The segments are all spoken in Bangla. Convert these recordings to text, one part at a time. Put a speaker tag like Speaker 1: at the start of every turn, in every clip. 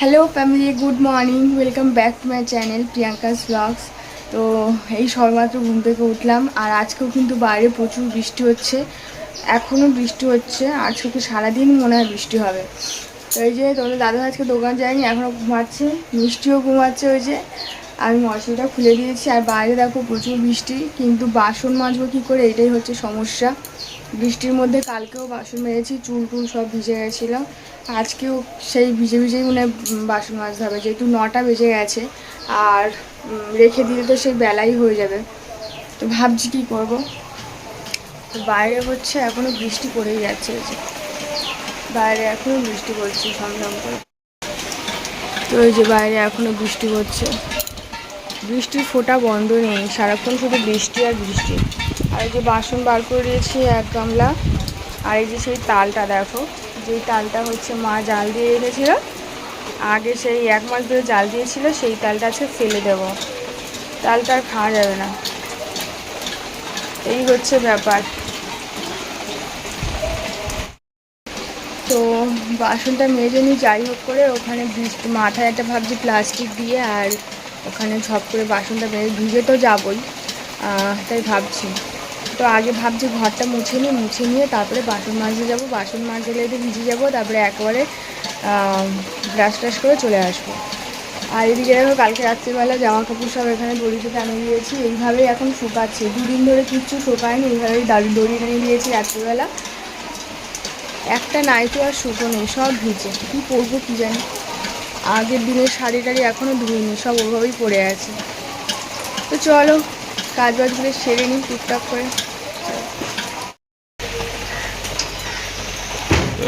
Speaker 1: Hello family good morning welcome back to my channel Priyanka's blogs তো এই সবেমাত্র ঘুম থেকে উঠলাম, আর আজকেও কিন্তু বাইরে প্রচুর বৃষ্টি হচ্ছে। এখনও বৃষ্টি হচ্ছে আজকে সারাদিন মনে হয় বৃষ্টি হবে। তো এই যে, তোমাদের দাদা আজকে দোকান যায়নি এখনও ঘুমাচ্ছে, মিষ্টিও ঘুমাচ্ছে ওই যে। আমি মশলাটা খুলে দিয়েছি, আর বাইরে দেখো প্রচুর বৃষ্টি, কিন্তু বাসন মাজবো কী করে, এটাই হচ্ছে সমস্যা। বৃষ্টির মধ্যে কালকেও বাসন মেরেছি চুল টুল সব ভিজে গেছিল। আজকেও সেই ভিজে ভিজেই মনে বাসন মাজতে হবে। যেহেতু নটা বেজে গেছে, আর রেখে দিলে তো সেই বেলাই হয়ে যাবে। তো ভাবছি কী করব? বাইরে হচ্ছে এখনও বৃষ্টি পড়েই যাচ্ছে বাইরে এখনও বৃষ্টি পড়ছে, ঝমঝম করে। তো এই যে বাইরে এখনও বৃষ্টি পড়ছে। বৃষ্টির ফোঁটা বন্ধ নেই, সারাক্ষণ শুধু বৃষ্টি আর বৃষ্টি। আর এই যে বাসন বার করে দিয়েছি এক গামলা। আর এই যে সেই তালটা দেখো যেই তালটা হচ্ছে মা জাল দিয়ে রেখেছিল। আগে সেই এক মাস ধরে জাল দিয়েছিল, সেই তালটা আছে ফেলে দেব। তালটা আর খাওয়া যাবে না। এই হচ্ছে ব্যাপার। তো বাসনটা মেজে নিই, যাই হোক করে ওখানে মাথায় একটা ভাবছি প্লাস্টিক দিয়ে আর ওখানে ঝপ করে বাসনটা মেজে ভিজে তো যাবই। তাই ভাবছি। তো আগে ভাবছি ঘরটা মুছে নিয়ে মুছে নিয়ে তারপরে বাসন মাজতে যাব। বাসন মাজলে তো ভিজে যাব, তারপরে একেবারে ব্রাশ টাশ করে চলে আসব। আর এদিকে দেখো কালকে রাত্রিবেলা জামা কাপড় সব এখানে দড়িতে টানিয়ে দিয়েছি, এইভাবেই এখন শুকাচ্ছে। দুদিন ধরে কিচ্ছু শুকায়নি, এইভাবেই দাড়ি দড়ি টানিয়ে দিয়েছি রাত্রিবেলা। একটা নাইটও আর শুকো নেই সব ভিজে। কী পরবো কী জানি? আগের দিনের শাড়ি টাড়ি এখনও ধুইনি, সব ওভাবেই পড়ে আছে। তো চলো, কাজ বাজগুলো সেরে নিই, টুকটাক করে।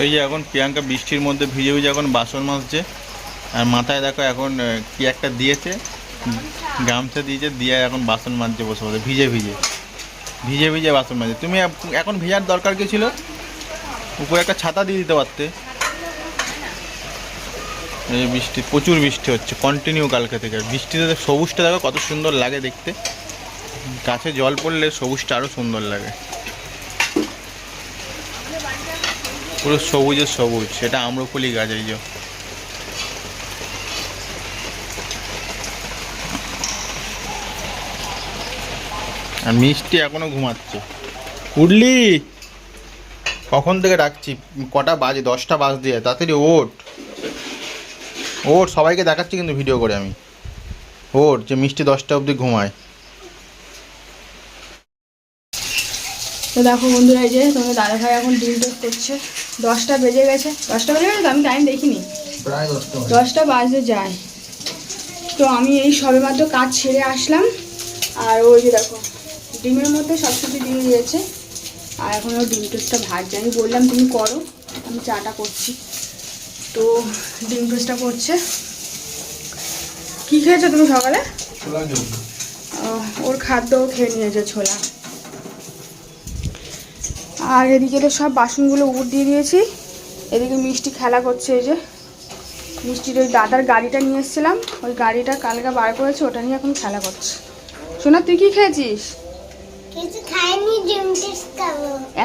Speaker 2: এই যে এখন প্রিয়াঙ্কা বৃষ্টির মধ্যে ভিজে ভিজে এখন বাসন মাজছে। আর মাথায় দেখো এখন কি একটা দিয়েছে? গামছা দিয়েছে, দিয়ে এখন বাসন মাজছে বসে বসে, ভিজে ভিজে। ভিজে ভিজে বাসন মাজছে। তুমি এখন ভেজার দরকার কি ছিল? উপরে একটা ছাতা দিয়ে দিতে পারতে। এই বৃষ্টি, প্রচুর বৃষ্টি হচ্ছে কন্টিনিউ কালকে থেকে। বৃষ্টিতে সবুজটা দেখো কত সুন্দর লাগে দেখতে। গাছে জল পড়লে সবুজটা আরও সুন্দর লাগে। পুরো সবুজের সবুজ, সেটা আম্রকুলি গাছ এই যে। আর মিষ্টি এখনও ঘুমাচ্ছে। উঠলি? কখন থেকে ডাকছি? কটা বাজে? দশটা বাজ দিয়ে তাড়াতাড়ি ওট ওট সবাইকে দেখাচ্ছি কিন্তু ভিডিও করে আমি। ওট যে মিষ্টি দশটা অবধি ঘুমায়।
Speaker 1: তো দেখো বন্ধুরা এই যে তোমার দাদা ভাই এখন ডিম টোস্ট করছে। দশটা বেজে গেছে। দশটা বেজে গেছে তো আমি টাইম দেখিনি।
Speaker 2: দশটা
Speaker 1: বাজতে যায়। তো আমি এই সবেমাত্র কাজ ছেড়ে আসলাম। আর ওই যে দেখো ডিমের মধ্যে সব কিছু দিয়ে দিয়েছে। আর এখন ও ডিম টোস্টটা ভাজছে। আমি বললাম তুমি করো। আমি চাটা করছি। তো ডিম টোস্টটা করছে। কি খেয়েছো তুমি সকালে? ওর খাদ্যও খেয়ে নিয়েছে ছোলা। আর এদিকে তো সব বাসনগুলো উপর দিয়ে দিয়েছি। এদিকে মিষ্টি খেলা করছে এই যে। মিষ্টির ওই দাদার গাড়িটা নিয়ে এসেছিলাম। ওই গাড়িটা কালকে বার করেছে ওটা নিয়ে এখন খেলা করছে। শোনা তুই কি খেয়েছিস?
Speaker 3: কিছু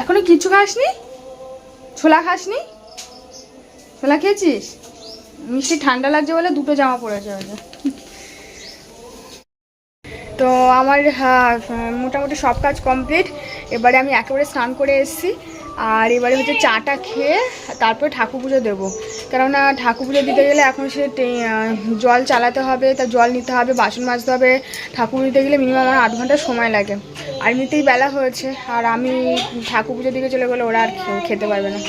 Speaker 1: এখনও কিচ্ছু খাসনি? ছোলা খাসনি? ছোলা খেয়েছিস? মিষ্টি ঠান্ডা লাগছে বলে দুটো জামা যে। তো আমার হ্যাঁ, মোটামুটি সব কাজ কমপ্লিট। এবারে আমি একেবারে স্নান করে এসেছি, আর এবারে হচ্ছে চাটা খেয়ে তারপরে ঠাকুর পুজো দেবো। কেননা ঠাকুর পুজো দিতে গেলে এখন সে জল চালাতে হবে তা জল নিতে হবে, বাসন মাজতে হবে। ঠাকুর দিতে গেলে মিনিমাম আমার আধ ঘণ্টা সময় লাগে। আর এমনিতেই বেলা হয়েছে, আর আমি ঠাকুর পুজোর দিকে চলে গেলে ওরা আর খেতে পারবে না।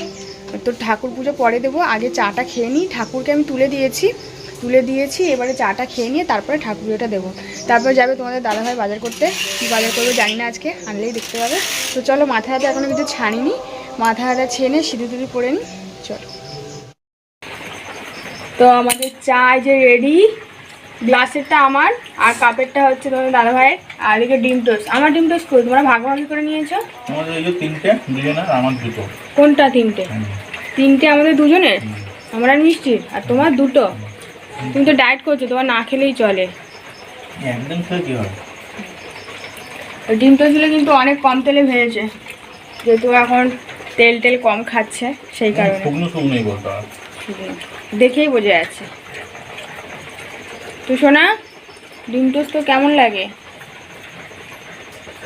Speaker 1: তো ঠাকুর পুজো পরে দেবো, আগে চাটা খেয়ে নিই। ঠাকুরকে আমি তুলে দিয়েছি। তুলে দিয়েছি এবারে চাটা খেয়ে নিয়ে তারপরে ঠাকুর পুজোটা দেবো। তারপর যাবে তোমাদের দাদাভাই বাজার করতে কী বাজার করবে জানি না আজকে আনলেই দেখতে পাবে। তো চলো মাথা হাতে এখনও কিছু ছাড়িনি মাথা হাতে ছেনে সিঁদুর টুদুর পরে নিই চলো। তো আমাদের চা যে রেডি গ্লাসেরটা আমার আর কাপেরটা হচ্ছে তোমাদের দাদা ভাইয়ের আর এদিকে ডিম টোস্ট। আমার ডিম টোস্ট করে তোমরা ভাগাভাগি করে নিয়েছো?
Speaker 2: আমাদের তিনটে দুজনের আমার দুটো।
Speaker 1: কোনটা তিনটে? তিনটে আমাদের দুজনের? আমার আর মিষ্টির আর তোমার দুটো? তুমি তো ডায়েট করছ তোমার না খেলেই চলে।
Speaker 2: খেলে হয়
Speaker 1: ডিম টোস্টগুলো কিন্তু অনেক কম তেলে ভেজেছে যেহেতু এখন তেল টেল কম খাচ্ছে সেই কারণে।
Speaker 2: শুকনো শুকনোই বলতে
Speaker 1: দেখেই বোঝা যাচ্ছে। তো শোনা ডিম টোস্ট তো কেমন লাগে?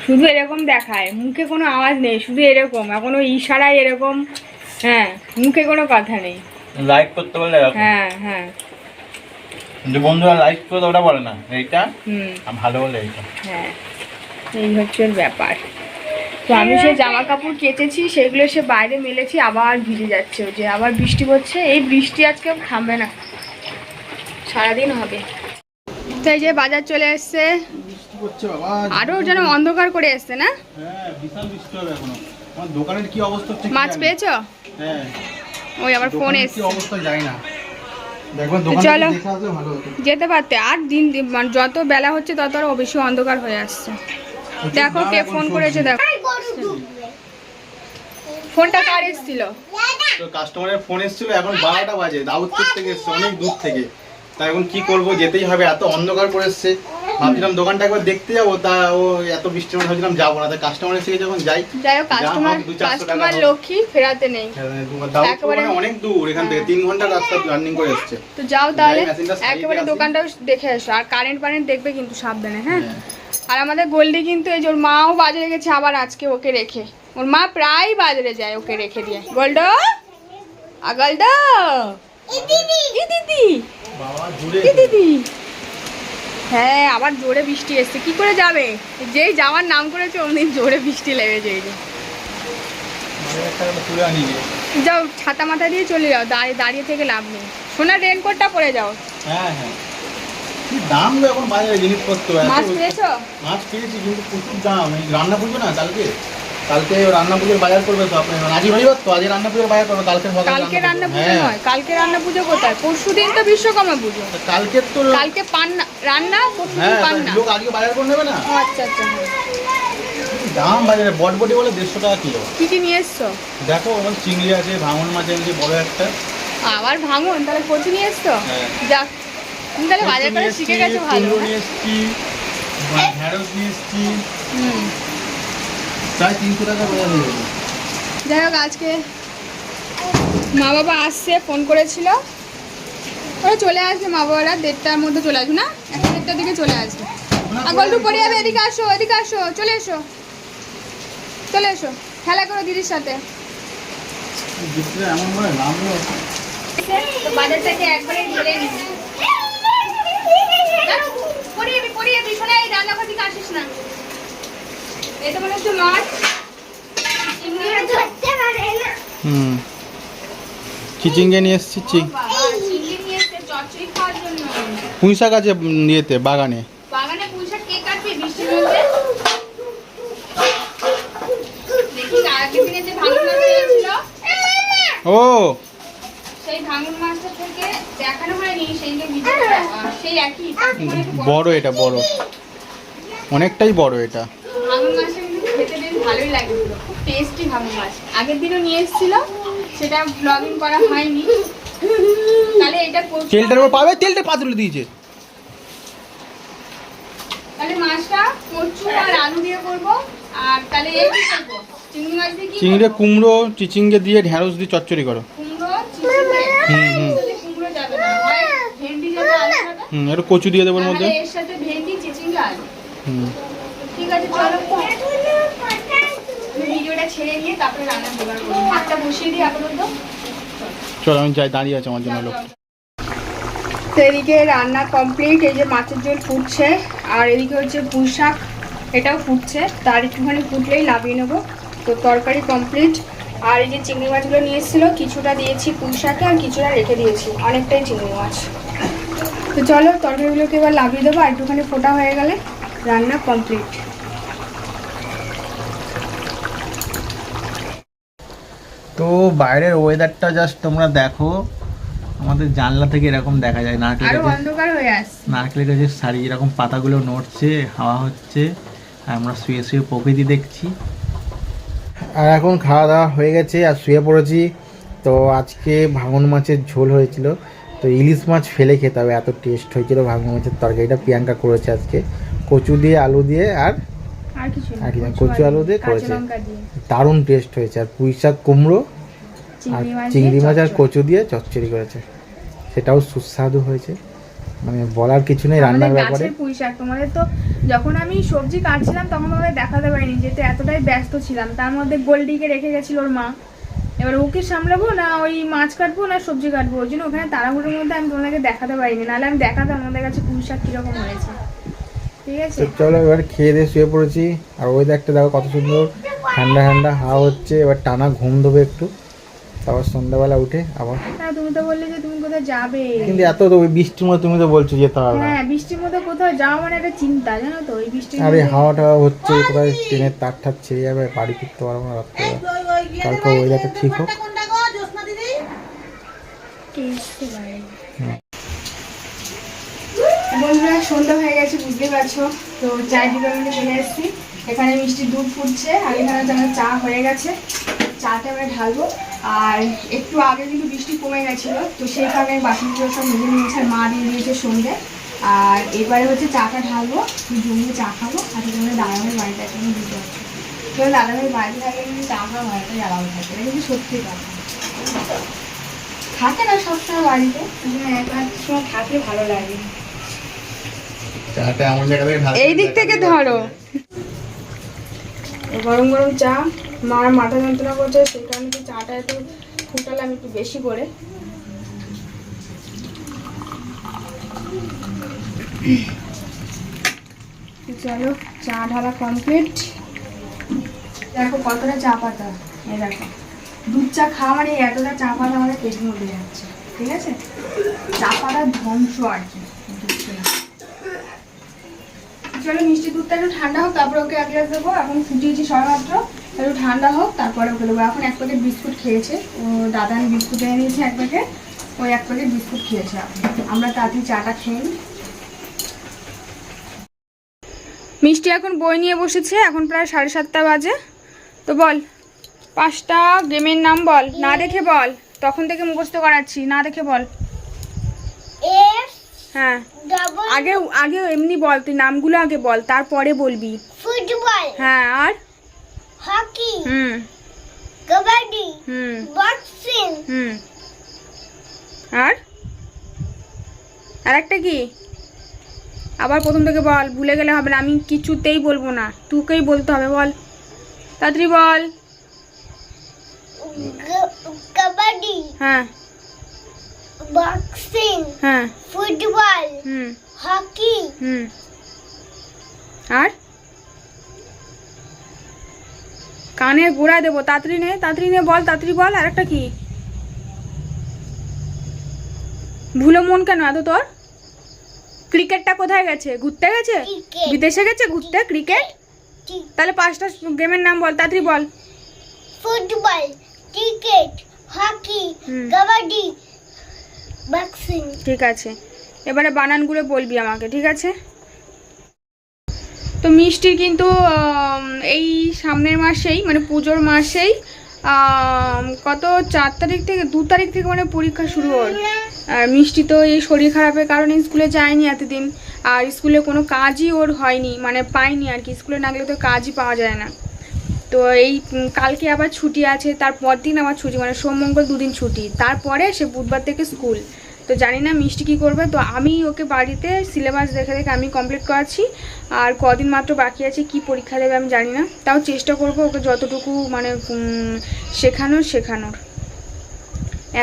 Speaker 1: শুধু এরকম দেখায় মুখে কোনো আওয়াজ নেই শুধু এরকম এখনও ইশারায় এরকম হ্যাঁ মুখে কোনো কথা নেই।
Speaker 2: লাইক করতে এরকম।
Speaker 1: হ্যাঁ হ্যাঁ।
Speaker 2: যে বন্ধুরা লাইক করে ওটা বলে না এইটা?
Speaker 1: হুম।
Speaker 2: ভালো বলে এইটা।
Speaker 1: হ্যাঁ এই হচ্ছে ব্যাপার। তো আমি সেই জামা কাপড় কেচেছি সেগুলো সে বাইরে মেলেছি আবার ভিজে যাচ্ছে ওই যে আবার বৃষ্টি পড়ছে। এই বৃষ্টি আজকে থামবে না। সারাদিন হবে। তো এই যে বাজার চলে এসছে। আরও যেন অন্ধকার করে এসছে না?
Speaker 2: হ্যাঁ বিশাল বৃষ্টি হবে এখনও। আমার দোকানের কি অবস্থা হচ্ছে
Speaker 1: মাছ। পেয়েছ?
Speaker 2: হ্যাঁ।
Speaker 1: ওই আবার ফোন এসছে।
Speaker 2: অবস্থা জানি না।
Speaker 1: চলো। যেতে পারতে। আর দিন দিন মানে যত বেলা হচ্ছে তত আরও বেশি অন্ধকার হয়ে আসছে। দেখো কে ফোন করেছে দেখো। ফোনটা কার এসেছিল?
Speaker 2: তো কাস্টমারের ফোন এসেছিল এখন বারোটা বাজে। দাউদপুর থেকে এসছে অনেক দূর থেকে। তা এখন কি করব যেতেই হবে এত অন্ধকার করে এসছে। ভাবছিলাম দোকানটা একবার দেখতে যাব তা ও এত বৃষ্টির মধ্যে ভাবছিলাম যাব না। তা কাস্টমার এসে যখন যাই
Speaker 1: যাই হোক কাস্টমার কাস্টমার। লক্ষ্মী ফেরাতে নেই। একেবারে-
Speaker 2: মানে অনেক দূর এখান থেকে তিন ঘণ্টা রাস্তা রানিং করে এসছে।
Speaker 1: তো যাও তাহলে একেবারে
Speaker 2: আসি।
Speaker 1: দোকানটাও দেখে এসো আর কারেন্ট ফারেন্ট দেখবে কিন্তু সাবধানে হ্যাঁ?
Speaker 2: হ্যাঁ।
Speaker 1: আর আমাদের গোল্ডি কিন্তু এই যে ওর মাও বাজারে গেছে আবার আজকে ওকে রেখে। ওর মা প্রায় বাজারে যায় ওকে রেখে দিয়ে। গোল্ড? আগলড
Speaker 3: দিদি।
Speaker 1: দিদি। হ্যাঁ আবার জোরে বৃষ্টি এসছে। কি করে যাবে? যেই যাওয়ার নাম করেছে অমনি জোরে বৃষ্টি লেগেছে এই যে যাও ছাতা মাথা দিয়ে চলে যাও দাঁড়িয়ে দাঁড়িয়ে থেকে লাভ নেই। সোনার রেনকোটটা পরে যাও।
Speaker 2: হ্যাঁ হ্যাঁ। কি দাম গো এখন বাজারে জিনিসপত্র?
Speaker 1: মাছ পেয়েছ
Speaker 2: মাছ পেয়েছি কিন্তু প্রচুর দাম। রান্না পুজো না কালকে? কালকে রান্না পুজোর বাজার করবে তো আপনি আজই রবিবার তো? আজকে রান্না পুজোর বাজার করবে কালকে সকালে
Speaker 1: কালকে রান্না পুজো
Speaker 2: হ্যাঁ।
Speaker 1: নয় কালকে রান্না পুজো কোথায়? পরশু দিন তো বিশ্বকর্মা পুজো।
Speaker 2: কালকে তো
Speaker 1: কালকে পান্না রান্না পরশু দিন
Speaker 2: হ্যাঁ
Speaker 1: পান্না।
Speaker 2: লোক আজকে বাজার করে নেবে না?
Speaker 1: আচ্ছা আচ্ছা। হ্যাঁ।
Speaker 2: দাম বাজারে বটবটি বলে দেড়শো টাকা কিলো।
Speaker 1: কি কি নিয়ে এসছো?
Speaker 2: দেখো আমার চিংড়ি আছে ভাঙন মাছ আছে বড় একটা।
Speaker 1: আবার ভাঙুন তাহলে কচু নিয়ে এসছো?
Speaker 2: হ্যাঁ।
Speaker 1: যাক তুমি তাহলে বাজার করে শিখে গেছো ভালো। হ্যাঁ?
Speaker 2: নিয়ে এসছি ঢেঁড়স নিয়ে এসছি।
Speaker 1: হুম।
Speaker 2: প্রায় তিনশো টাকা বাজার হয়ে যাবে
Speaker 1: যাই হোক আজকে মা বাবা আসছে ফোন করেছিল। ওরা চলে আসবে মা বাবারা দেড়টার মধ্যে চলে আসবে না? একটা দেড়টার দিকে চলে আসবে। আর গল্প পড়ে যাবে এদিকে আসো এদিকে আসো চলে এসো। চলে এসো খেলা করো দিদির সাথে। বাজার থেকে একবারে ঢেলে নিই পড়িয়ে পড়িয়ে যাবি রান্নাঘর দিকে আসিস না। মনে হচ্ছে মাছ। আছে।
Speaker 3: ধরতে
Speaker 2: হুম। চিচিঙ্গে নিয়ে এসছি চিং পুঁই শাক আছে ইয়েতে বাগানে?
Speaker 1: বাগানে পুঁইশাক কে কাটবে বৃষ্টির মধ্যে দেখি আগের দিনে যে ভাঙন মাছ এনেছিল।
Speaker 2: ও।
Speaker 1: সেই ভাঙন মাছটা থেকে দেখানো হয়নি সেইকে ভিডিও সেই একই তার থেকে একটু
Speaker 2: বড় এটা বড়। অনেকটাই বড় এটা।
Speaker 1: মাছটা কিন্তু খেতে বেশ ভালোই লাগছিল খুব টেস্টি ভাঙন মাছ। আগের দিনও নিয়ে এসেছিল সেটা ব্লগিং করা হয়নি। তাহলে এটা
Speaker 2: তেলটার উপর পাবে? তেলটা পাতুলে দিয়েছে।
Speaker 1: তাহলে মাছটা কচু আর আলু দিয়ে করব আর তাহলে এই কি করব। চিংড়ি মাছ দিয়ে কি
Speaker 2: চিংড়ে কুমড়ো চিচিঙ্গে দিয়ে ঢেঁড়স দিয়ে চচ্চড়ি করো।
Speaker 1: কুমড়ো চিচিঙ্গে
Speaker 2: হুম, হুম।
Speaker 1: কুমড়ো যাবে না। ভেন্ডি যাবে আলু
Speaker 2: হুম একটু কচু দিয়ে দেবো ওর মধ্যে।
Speaker 1: এর সাথে ভেন্ডি চিচিঙ্গে আলু।
Speaker 2: হুম
Speaker 1: ঠিক আছে চলো আমি ভিডিওটা ছেড়ে নিয়ে তারপরে রান্না জোগাড় করব। ভাতটা বসিয়ে দিই আপাতত।
Speaker 2: চলো আমি যাই দাঁড়িয়ে আছে আমার জন্য লোক।
Speaker 1: তো এদিকে রান্না কমপ্লিট এই যে মাছের ঝোল ফুটছে আর এদিকে হচ্ছে পুঁই শাক এটাও ফুটছে। তার একটুখানি ফুটলেই লাভিয়ে নেব। তো তরকারি কমপ্লিট আর এই যে চিংড়ি মাছগুলো নিয়ে এসেছিল কিছুটা দিয়েছি পুঁই শাকে আর কিছুটা রেখে দিয়েছি অনেকটাই চিংড়ি মাছ। তো চলো তরকারিগুলোকে এবার লাভিয়ে দেবো আর একটুখানি ফোটা হয়ে গেলে রান্না কমপ্লিট
Speaker 2: তো বাইরের ওয়েদারটা জাস্ট তোমরা দেখো। আমাদের জানলা থেকে এরকম দেখা যায় নারকেল
Speaker 1: অন্ধকার হয়ে আসছে।
Speaker 2: নারকেল গাছের শাড়ি এরকম পাতাগুলো নড়ছে হাওয়া হচ্ছে আর আমরা শুয়ে শুয়ে প্রকৃতি দেখছি। আর এখন খাওয়া দাওয়া হয়ে গেছে আর শুয়ে পড়েছি। তো আজকে ভাঙন মাছের ঝোল হয়েছিল। তো ইলিশ মাছ ফেলে খেতে হবে এত টেস্ট হয়েছিল ভাঙন মাছের তরকারিটা প্রিয়াঙ্কা করেছে আজকে। কচু দিয়ে আলু দিয়ে আর
Speaker 1: আর কিছু
Speaker 2: আর কচু আলু দিয়ে। করেছে। দারুণ টেস্ট হয়েছে। আর পুঁই শাক কুমড়ো আর
Speaker 1: চিংড়ি মাছ
Speaker 2: আর কচু দিয়ে চচ্চড়ি করেছে। সেটাও সুস্বাদু হয়েছে।
Speaker 4: মানে বলার কিছু নেই রান্নার ব্যাপারে।
Speaker 1: পুঁই শাক। তোমাদের তো যখন আমি সবজি কাটছিলাম তখন তোমাদের দেখাতে পারিনি যেহেতু এতটাই ব্যস্ত ছিলাম। তার মধ্যে গোল্ডিকে রেখে গেছিল ওর মা। এবার ওকে সামলাবো না ওই মাছ কাটবো না সবজি কাটবো? ওই জন্য ওখানে তাড়াহুড়োর মধ্যে আমি তোমাদেরকে দেখাতে পারিনি। নাহলে আমি দেখাতাম আমাদের কাছে পুঁই শাক কীরকম হয়েছে।
Speaker 4: তো চলো এবার খেয়ে দিয়ে শুয়ে পড়েছি। আর ওয়েদারটা দেখো কত সুন্দর। ঠান্ডা ঠান্ডা হাওয়া হচ্ছে। এবার টানা ঘুম দেবো একটু। তারপর সন্ধ্যাবেলা উঠে আবার
Speaker 1: তুমি তো বললে যে তুমি কোথায় যাবে।
Speaker 4: কিন্তু এত তো ওই বৃষ্টির মধ্যে তুমি তো বলছো যেতে হবে না
Speaker 1: হ্যাঁ বৃষ্টির মধ্যে কোথাও যাওয়া মানে একটা চিন্তা জানো তো? এই বৃষ্টির
Speaker 4: আর হাওয়া টাওয়া হচ্ছে কোথায় ট্রেনের তার ঠার ছেড়ে যাবে বাড়ি ফিরতে পারব না রাত্রে। কালকে ওয়েদারটা ঠিক হোক।
Speaker 1: বন্ধুরা, সন্ধ্যা হয়ে গেছে বুঝতে পারছ। তো চায়ের দোকানে চলে এসেছি। এখানে মিষ্টি দুধ ফুটছে, আর হচ্ছে আমার চা হয়ে গেছে। চাটা আমরা ঢালবো। আর একটু আগে কিন্তু বৃষ্টি কমে গেছিল, তো সেই কারণে বাসনগুলো সব নিজে নিয়েছে, আর মা দিয়ে দিয়েছে সন্ধ্যে আর এবারে হচ্ছে চাটা ঢালবো জমিয়ে চা খাব, আর এখানে দাদাভাই বাড়িতে এখন দিতে হচ্ছে তো দাদাভাই বাড়িতে থাকলে কিন্তু চা খাওয়া বাড়িতে জ্বালাও থাকে। এটা কিন্তু সত্যি কথা। থাকে না সবসময় বাড়িতে? এক এক সময় থাকলে ভালো লাগে।
Speaker 2: চাটা এমন জায়গা থেকে ঢালতে
Speaker 1: এই দিক থেকে ধরো। গরম গরম চা মার মাথা যন্ত্রণা করছে সেই কারণে তো চাটা একটু ফুটালাম একটু বেশি করে। চলো চা ঢালা কমপ্লিট দেখো কতটা চা পাতা এই দেখো। দুধ চা খাওয়া মানে এতটা চা পাতা আমাদের পেটের মধ্যে যাচ্ছে ঠিক আছে? চা পাতার ধ্বংস আর কি দুধ চা। চলো মিষ্টি দুধটা একটু ঠান্ডা হোক, তারপরে ওকে এক গ্লাস দেবো, এখন ফুটিয়েছি সবেমাত্র একটু ঠান্ডা হোক, তারপরে ওকে দেবো। এখন এক প্যাকেট বিস্কুট খেয়েছে। ও দাদা আমি বিস্কুট এনে নিয়েছি এক প্যাকেট। ওই এক প্যাকেট বিস্কুট খেয়েছে আমরা তাড়াতাড়ি চাটা খেয়ে। মিষ্টি এখন বই নিয়ে বসেছে। এখন প্রায় সাড়ে সাতটা বাজে। তো বল, পাঁচটা গেমের নাম বল। না দেখে বল। তখন থেকে মুখস্থ করাচ্ছি। না দেখে বল।
Speaker 3: এফ
Speaker 1: হ্যাঁ। আগে আগে এমনি বল তুই নামগুলো আগে বল তারপরে বলবি।
Speaker 3: ফুটবল।
Speaker 1: হ্যাঁ আর?
Speaker 3: হকি।
Speaker 1: হুম।
Speaker 3: কাবাডি।
Speaker 1: হুম।
Speaker 3: বক্সিং।
Speaker 1: হুম। আর? আর একটা কি? আবার প্রথম থেকে বল ভুলে গেলে হবে না আমি কিছুতেই বলব না তোকেই বলতে হবে বল। তাড়াতাড়ি বল।
Speaker 3: কাবাডি।
Speaker 1: হ্যাঁ।
Speaker 3: বক্সিং
Speaker 1: হ্যাঁ।
Speaker 3: ফুটবল
Speaker 1: হুম।
Speaker 3: হকি
Speaker 1: হুম। আর? কানে গোড়া দেবো। তাড়াতাড়ি নে তাড়াতাড়ি নে বল তাড়াতাড়ি বল। আর একটা কি? ভুলো মন কেন এত তোর? ক্রিকেটটা কোথায় গেছে? ঘুরতে গেছে? বিদেশে গেছে ঘুরতে? ক্রিকেট। তাহলে পাঁচটা গেমের নাম বল তাড়াতাড়ি বল।
Speaker 3: Football cricket hockey. Kabaddi boxing
Speaker 1: ঠিক আছে। এবারে বানানগুলো বলবি আমাকে, ঠিক আছে? তো মিষ্টির কিন্তু এই সামনের মাসেই মানে পুজোর মাসেই কত চার তারিখ থেকে, দু তারিখ থেকে মানে পরীক্ষা শুরু ওর। আর মিষ্টি তো এই শরীর খারাপের কারণে স্কুলে যায়নি এতদিন। আর স্কুলে কোনো কাজই ওর হয়নি মানে পায়নি আর কি। স্কুলে না গেলে তো কাজই পাওয়া যায় না। তো এই কালকে আবার ছুটি আছে, তারপর দিন আমার ছুটি মানে সোম, মঙ্গল দুদিন ছুটি। তারপরে সে বুধবার থেকে স্কুল। তো জানি না মিষ্টি কী করবে, তো আমি ওকে বাড়িতে সিলেবাস দেখে দেখে আমি কমপ্লিট করাচ্ছি। আর কদিন মাত্র বাকি আছে, কি পরীক্ষা দেবে আমি জানি না। তাও চেষ্টা করব ওকে যতটুকু মানে শেখানোর শেখানোর।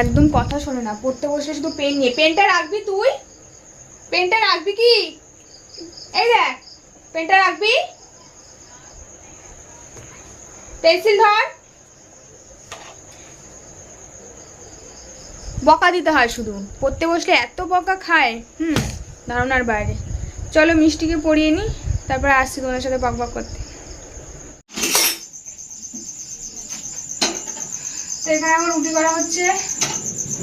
Speaker 1: একদম কথা শোনে না, পড়তে বসলে শুধু পেন নিয়ে। পেনটা রাখবি তুই? পেনটা রাখবি কি? এই দেখ পেনটা রাখবি? পেন্সিল ধর। বকা দিতে হয় শুধু। পড়তে বসলে এত বকা খায়, হুম, ধারণার বাইরে। চলো মিষ্টিকে পড়িয়ে নিই তারপরে আসছি তোমাদের সাথে বক বক করতে। এখানে আমার রুটি করা হচ্ছে।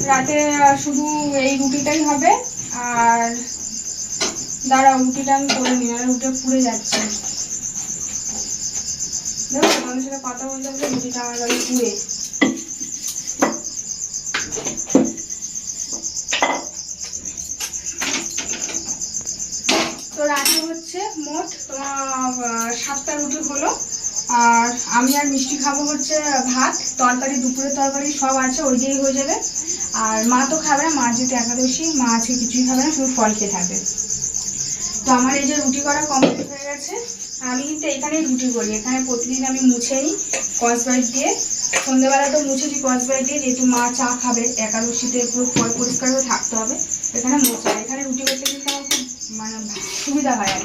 Speaker 1: রাতে শুধু এই রুটিটাই হবে। আর দাঁড়াও, রুটিটা আমি করে নিই আর পুড়ে যাচ্ছে। তোমাদের সাথে কথা বলতে বলতে রুটিটা আমার লাগে পুড়ে তো রাতে হচ্ছে মোট সাতটা রুটি হলো। আর আমি আর মিষ্টি খাব হচ্ছে ভাত, তরকারি, দুপুরের তরকারি সব আছে ওই দিয়েই হয়ে যাবে। আর মা তো খাবে না মা যেহেতু একাদশী, মা আজকে কিছুই খাবে না, শুধু ফল খেয়ে থাকবে। তো আমার এই যে রুটি করা কমপ্লিট হয়ে গেছে। আমি কিন্তু এখানেই রুটি করি। এখানে প্রতিদিন আমি মুছে নিই কসবাইট দিয়ে। সন্ধ্যেবেলা তো মুছেছি কসবাইট দিয়ে যেহেতু মা চা খাবে একাদশীতে পুরো পয় পরিষ্কার হয়ে থাকতে হবে এখানে মোছা। এখানে রুটি করতে কিন্তু আমার খুব মানে সুবিধা হয় আর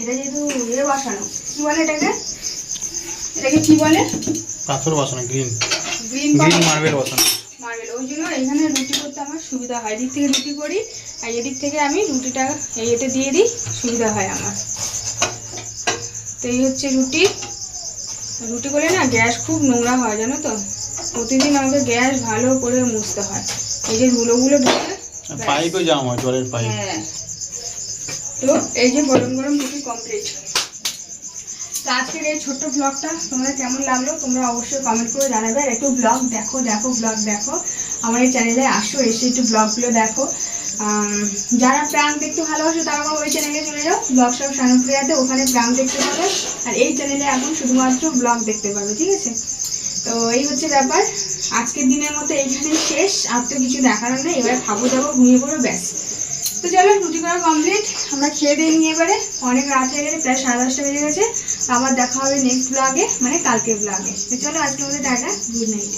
Speaker 1: এটা যেহেতু এ বসানো। কি বলে এটাকে? এটাকে কি বলে?
Speaker 2: পাথর বসানো গ্রিন
Speaker 1: গ্রিন
Speaker 2: মার্বেল বসানো।
Speaker 1: মার্বেল ওই জন্য এখানে রুটি করতে আমার সুবিধা হয়। এদিক থেকে রুটি করি আর এদিক থেকে আমি রুটিটা এতে দিয়ে দিই সুবিধা হয় আমার। তো এই হচ্ছে রুটি। রুটি করলে না গ্যাস খুব নোংরা হয় জানো তো? প্রতিদিন আমাকে গ্যাস ভালো করে মুছতে হয়। এই যে ধুলোগুলো ঢুকে ব্যাস।
Speaker 2: পাইপে জাম হয় জলের পাইপ।
Speaker 1: হ্যাঁ। তো এই যে গরম গরম রুটি কমপ্লিট তো আজকের এই ছোট্ট ব্লগটা তোমাদের কেমন লাগল তোমরা অবশ্যই কমেন্ট করে জানাবে। আর একটু ব্লগ দেখো দেখো ব্লগ দেখো। আমার এই চ্যানেলে আসো এসে একটু ব্লগগুলো দেখো। যারা প্রাঙ্ক দেখতে ভালোবাসো, তারা ওই চ্যানেলে চলে যাও ব্লগ সব সানুপ্রিয়াতে ওখানে প্রাঙ্ক দেখতে পাবে। আর এই চ্যানেলে এখন শুধুমাত্র ব্লগ দেখতে পাবে, ঠিক আছে? তো এই হচ্ছে ব্যাপার। আজকের দিনের মতো এইখানেই শেষ। আর তো কিছু দেখানোর নেই, এবারে খাব যাব ঘুমিয়ে পড়ব ব্যাস। তো চলো, রুটি করা কমপ্লিট আমরা খেয়ে দিয়ে নিয়ে এবারে। অনেক রাত হয়ে গেছে, প্রায় সাড়ে দশটা বেজে গেছে। আবার দেখা হবে নেক্সট ব্লগে মানে কালকের ব্লগে তো চলো আজকে মধ্যে টাটা গুড নাইট